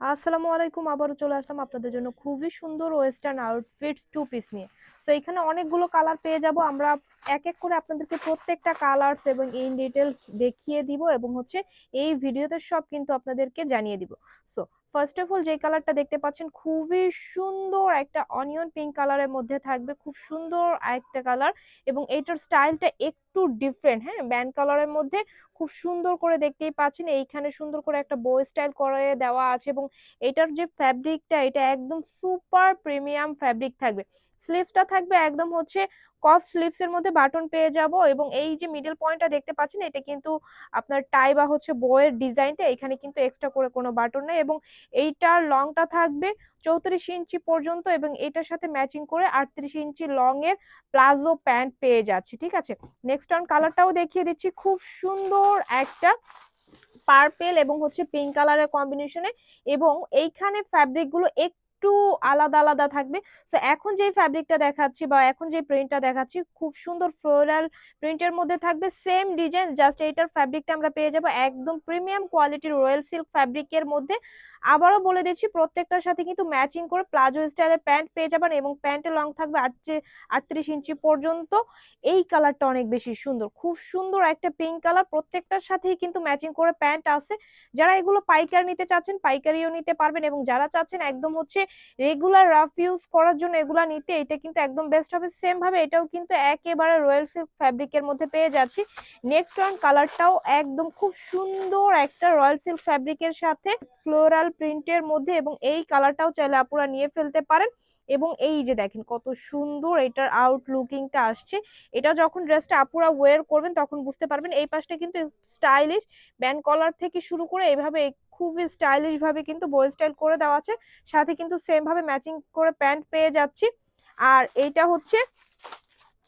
আসসালামু আলাইকুম আবারও চলে আসলাম আপনাদের জন্য খুবই সুন্দর ওয়েস্টার্ন আউটফিটস টু পিস নিয়ে। সো এখানে অনেকগুলো কালার পেয়ে যাব। আমরা এক এক করে আপনাদেরকে প্রত্যেকটা কালার্স এবং ইন ডিটেলস দেখিয়ে দিব এবং হচ্ছে এই ভিডিওতে সব কিন্তু আপনাদেরকে জানিয়ে দিব। সো ফার্স্ট অফ অল যে কালারটা দেখতে পাচ্ছেন, খুবই সুন্দর একটা অনিয়ন পিঙ্ক কালারের মধ্যে থাকবে, খুব সুন্দর একটা কালার এবং এটার স্টাইলটা একটু ডিফারেন্ট হ্যাঁ? ব্যান্ড কালারের মধ্যে খুব সুন্দর করে দেখতেই পাচ্ছেন, এইখানে সুন্দর করে একটা বই স্টাইল করে দেওয়া আছে এবং এটার যে ফ্যাব্রিকটা এটা একদম সুপার প্রিমিয়াম ফ্যাব্রিক থাকবে। স্লিভসটা থাকবে একদম হচ্ছে কফ স্লিভস এর মধ্যে বাটন পেয়ে যাব এবং এই যে মিডল পয়েন্টটা দেখতে পাচ্ছেন, এটা কিন্তু আপনার টাই বা হচ্ছে বইয়ের ডিজাইনটা এখানে কিন্তু এক্সট্রা করে কোনো বাটন নেই এবং এইটার লংটা থাকবে চৌত্রিশ ইঞ্চি পর্যন্ত এবং এটার সাথে ম্যাচিং করে আটত্রিশ ইঞ্চি লং এর প্লাজো প্যান্ট পেয়ে যাচ্ছে, ঠিক আছে? নেক্সট অন কালারটাও দেখিয়ে দিচ্ছি, খুব সুন্দর একটা পার্পেল এবং হচ্ছে পিঙ্ক কালারের কম্বিনেশনে এবং এইখানে ফ্যাব্রিকগুলো একটু আলাদা আলাদা থাকবে। সো এখন যে ফ্যাব্রিকটা দেখাচ্ছি বা এখন যে প্রিন্টটা দেখাচ্ছি, খুব সুন্দর ফ্লোরাল প্রিন্টের মধ্যে থাকবে। সেম ডিজাইন জাস্ট এইটার ফ্যাব্রিকটা আমরা পেয়ে যাব একদম প্রিমিয়াম কোয়ালিটির রয়্যাল সিল্ক ফ্যাব্রিকের মধ্যে। আবারও বলে দিচ্ছি, প্রত্যেকটার সাথে কিন্তু ম্যাচিং করে প্লাজো স্টাইলের প্যান্ট পেয়ে যাবেন এবং প্যান্টের লং থাকবে আটচে আটত্রিশ ইঞ্চি পর্যন্ত। এই কালারটা অনেক বেশি সুন্দর, খুব সুন্দর একটা পিঙ্ক কালার প্রত্যেকটার সাথেই কিন্তু ম্যাচিং করে প্যান্ট আছে। যারা এগুলো পাইকারি নিতে চাচ্ছেন, পাইকারিও নিতে পারবেন এবং যারা চাচ্ছেন একদম হচ্ছে রেগুলার রাফ ইউজ করার জন্য এগুলা নিতে এটা কিন্তু একদম বেস্ট হবে। সেম ভাবে এটাও কিন্তু একেবারে রয়্যাল সিল্ক ফ্যাব্রিকের মধ্যে পেয়ে যাচ্ছি। নেক্সট ওয়ান কালারটাও একদম খুব সুন্দর একটা রয়্যাল সিল্ক ফ্যাব্রিকের সাথে ফ্লোরাল প্রিন্টের মধ্যে এবং এই কালারটাও চাইলে আপুরা নিয়ে ফেলতে পারেন। এবং এই যে দেখেন কত সুন্দর এটার আউট লুকিংটা আসছে। এটা যখন ড্রেসটা আপুরা ওয়ের করবেন তখন বুঝতে পারবেন। এই পাশটা কিন্তু স্টাইলিশ ব্যান্ড কলার থেকে শুরু করে এইভাবে খুবই স্টাইলিশ ভাবে কিন্তু বই স্টাইল করে দেওয়া আছে। সাথে কিন্তু সেম ভাবে ম্যাচিং করে প্যান্ট পেয়ে যাচ্ছি। আর এইটা হচ্ছে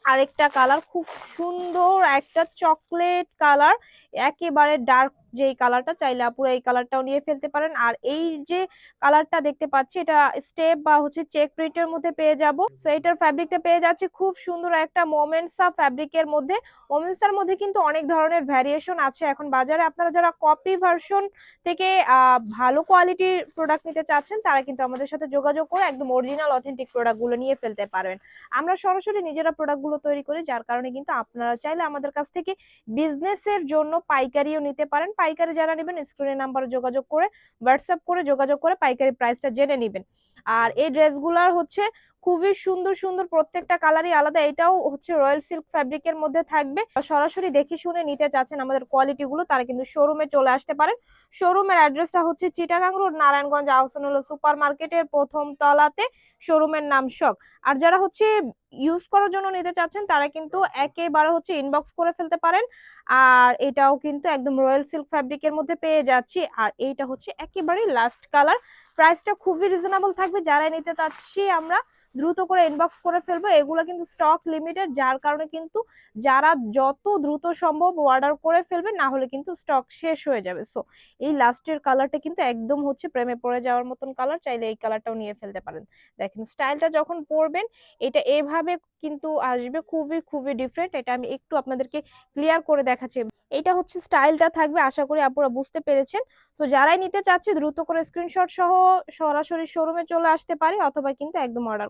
আরেকটা কালার খুব সুন্দর একটা চকলেট কালার একেবারে ডার্ক যে এই কালারটা চাইলে আপুরা এই কালারটাও নিয়ে ফেলতে পারেন। আর এই যে কালারটা দেখতে পাচ্ছি, এটা স্টেপ বা হচ্ছে চেক প্রিন্টের মধ্যে পেয়ে যাব। সো এটার ফ্যাব্রিকটা পেয়ে যাচ্ছে। খুব সুন্দর একটা মোমেন্টসা ফ্যাব্রিকের মধ্যে। মোমেন্টসার মধ্যে কিন্তু অনেক ধরনের ভ্যারিয়েশন আছে। এখন বাজারে আপনারা যারা কপি ভার্সন থেকে ভালো কোয়ালিটির প্রোডাক্ট নিতে চাচ্ছেন, তারা কিন্তু আমাদের সাথে যোগাযোগ করে একদম অরিজিনাল অথেন্টিক প্রোডাক্টগুলো নিয়ে ফেলতে পারবেন। আমরা সরাসরি নিজেরা প্রোডাক্টগুলো তৈরি করি, যার কারণে কিন্তু আপনারা চাইলে আমাদের কাছ থেকে বিজনেসের জন্য পাইকারিও নিতে পারেন। পাইকারি যারা নেবেন স্ক্রিনের নাম্বারে যোগাযোগ করে হোয়াটসঅ্যাপ করে যোগাযোগ করে পাইকারি প্রাইসটা জেনে নেবেন। আর এই ড্রেসগুলার হচ্ছে খুবই সুন্দর সুন্দর প্রত্যেকটা কালারই আলাদা। এটাও হচ্ছে রয়্যাল সিল্ক ফ্যাব্রিকের মধ্যে থাকবে। সরাসরি দেখে শুনে নিতে চাচ্ছেন আমাদের কোয়ালিটি গুলো, তারা কিন্তু শোরুমে চলে আসতে পারেন। শোরুমের অ্যাড্রেসটা হচ্ছে চিটাগাং রোড নারায়ণগঞ্জ আহসানুল সুপার মার্কেটের প্রথম তলাতে শোরুমের নাম শখ। আর যারা হচ্ছে ইউজ করার জন্য নিতে চাচ্ছেন, তারা কিন্তু একেবারে হচ্ছে ইনবক্স করে ফেলতে পারেন। আর এটাও কিন্তু একদম রয়্যাল সিল্ক ফ্যাব্রিকের মধ্যে পেয়ে যাচ্ছি। আর এইটা হচ্ছে একেবারেই লাস্ট কালার প্রাইসটা খুবই রিজনেবল থাকবে। যারাই নিতে চাচ্ছি আমরা দ্রুত করে ইনবক্স করে ফেলব। এগুলো কিন্তু স্টক লিমিটেড যার কারণে কিন্তু যারা যত দ্রুত সম্ভব অর্ডার করে ফেলবে, না হলে কিন্তু স্টক শেষ হয়ে যাবে। সো এই লাস্টের কালারটা কিন্তু একদম হচ্ছে প্রেমে পড়ে যাওয়ার মতন কালার চাইলে এই কালারটাও নিয়ে ফেলতে পারেন। দেখেন স্টাইলটা যখন পরবেন, এটা এভাবে কিন্তু আসবে খুবই খুবই ডিফারেন্ট এটা আমি একটু আপনাদেরকে ক্লিয়ার করে দেখাচ্ছি। এটা হচ্ছে স্টাইলটা থাকবে, আশা করি আপনারা বুঝতে পেরেছেন। তো যারাই নিতে চাচ্ছে, দ্রুত করে স্ক্রিনশট সহ সরাসরি শোরুমে চলে আসতে পারে, অথবা কিন্তু একদম অর্ডার